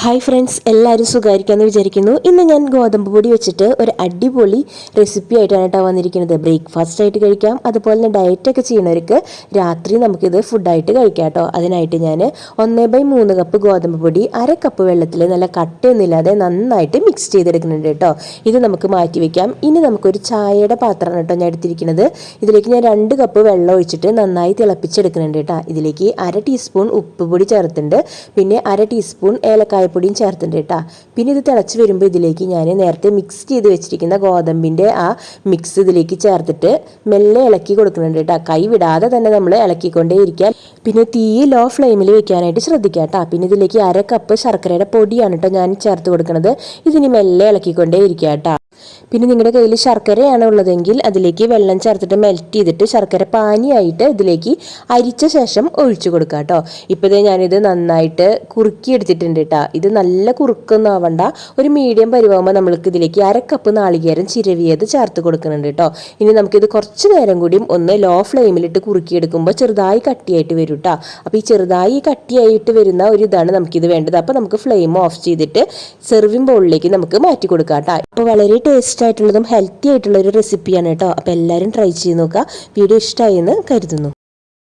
Hi friends എല്ലാവരും സുഖമായിരിക്കാമെന്ന് വിചാരിക്കുന്നു. ഇന്ന് ഞാൻ ഗോതമ്പ് പൊടി വെച്ചിട്ട് ഒരു അടിപൊളി റെസിപ്പി ആയിട്ടാണ് കേട്ടോ വന്നിരിക്കുന്നത്. ബ്രേക്ക്ഫാസ്റ്റ് ആയിട്ട് കഴിക്കാം. അതുപോലെ തന്നെ ഡയറ്റൊക്കെ ചെയ്യുന്നവർക്ക് രാത്രി നമുക്കിത് ഫുഡായിട്ട് കഴിക്കാം കേട്ടോ അതിനായിട്ട് ഞാൻ ഒന്നേ ബൈ മൂന്ന് കപ്പ് ഗോതമ്പ് പൊടി അര കപ്പ് വെള്ളത്തിൽ നല്ല കട്ടയൊന്നുമില്ലാതെ നന്നായിട്ട് മിക്സ് ചെയ്തെടുക്കുന്നുണ്ട് കേട്ടോ ഇത് നമുക്ക് മാറ്റി വെക്കാം. ഇനി നമുക്കൊരു ചായയുടെ പാത്രമാണ് കേട്ടോ ഞാൻ എടുത്തിരിക്കുന്നത്. ഇതിലേക്ക് ഞാൻ രണ്ട് കപ്പ് വെള്ളം ഒഴിച്ചിട്ട് നന്നായി തിളപ്പിച്ചെടുക്കുന്നുണ്ട് കേട്ടോ ഇതിലേക്ക് അര ടീസ്പൂൺ ഉപ്പ് പൊടി ചേർത്തിട്ടുണ്ട്. പിന്നെ അര ടീസ്പൂൺ ഏലക്കായ കായപ്പൊടിയും ചേർത്തിട്ടുണ്ട് കേട്ടോ. പിന്നെ ഇത് തിളച്ച് വരുമ്പോൾ ഇതിലേക്ക് ഞാൻ നേരത്തെ മിക്സ് ചെയ്ത് വെച്ചിരിക്കുന്ന ഗോതമ്പിന്റെ ആ മിക്സ് ഇതിലേക്ക് ചേർത്തിട്ട് മെല്ലെ ഇളക്കി കൊടുക്കുന്നുണ്ട് കേട്ടോ. കൈ വിടാതെ തന്നെ നമ്മൾ ഇളക്കിക്കൊണ്ടേ ഇരിക്കാൻ പിന്നെ തീ ലോ ഫ്ലെയിമിൽ വെക്കാനായിട്ട് ശ്രദ്ധിക്കുക കേട്ടോ. പിന്നെ ഇതിലേക്ക് അര കപ്പ് ശർക്കരയുടെ പൊടിയാണ് കേട്ടോ ഞാൻ ചേർത്ത് കൊടുക്കുന്നത് ഇതിന് മെല്ലെ ഇളക്കിക്കൊണ്ടേ ഇരിക്കുക കേട്ടോ. പിന്നെ നിങ്ങളുടെ കയ്യിൽ ശർക്കരയാണ് ഉള്ളതെങ്കിൽ അതിലേക്ക് വെള്ളം ചേർത്തിട്ട് മെൽറ്റ് ചെയ്തിട്ട് ശർക്കര പാനിയായിട്ട് ഇതിലേക്ക് അരിച്ച ശേഷം ഒഴിച്ചു കൊടുക്കുക കേട്ടോ. ഇപ്പോൾ ഇതേ ഞാനിത് നന്നായിട്ട് കുറുക്കി എടുത്തിട്ടുണ്ട് കേട്ടോ. ഇത് നല്ല കുറുക്കൊന്നും ആവണ്ട. ഒരു മീഡിയം പരിവാകുമ്പോൾ നമ്മൾക്ക് ഇതിലേക്ക് അര കപ്പ് നാളികേരം ചിരവിയത് ചേർത്ത് കൊടുക്കുന്നുണ്ട് കേട്ടോ. ഇനി നമുക്കിത് കുറച്ച് നേരം കൂടിയും ഒന്ന് ലോ ഫ്ലെയിമിലിട്ട് കുറുക്കിയെടുക്കുമ്പോൾ ചെറുതായി കട്ടിയായിട്ട് വരും കേട്ടോ. അപ്പോൾ ഈ ചെറുതായി കട്ടിയായിട്ട് വരുന്ന ഒരു ഇതാണ് നമുക്കിത് വേണ്ടത്. അപ്പോൾ നമുക്ക് ഫ്ലെയിം ഓഫ് ചെയ്തിട്ട് സെർവിങ് ബൗളിലേക്ക് നമുക്ക് മാറ്റി കൊടുക്കാം കേട്ടോ. അപ്പോൾ വളരെ ടേസ്റ്റ് ആയിട്ടുള്ളതും ഹെൽത്തി ആയിട്ടുള്ള ഒരു റെസിപ്പിയാണ് കേട്ടോ. അപ്പോൾ എല്ലാവരും ട്രൈ ചെയ്ത് നോക്കുക. വീഡിയോ ഇഷ്ടമായി എന്ന് കരുതുന്നു.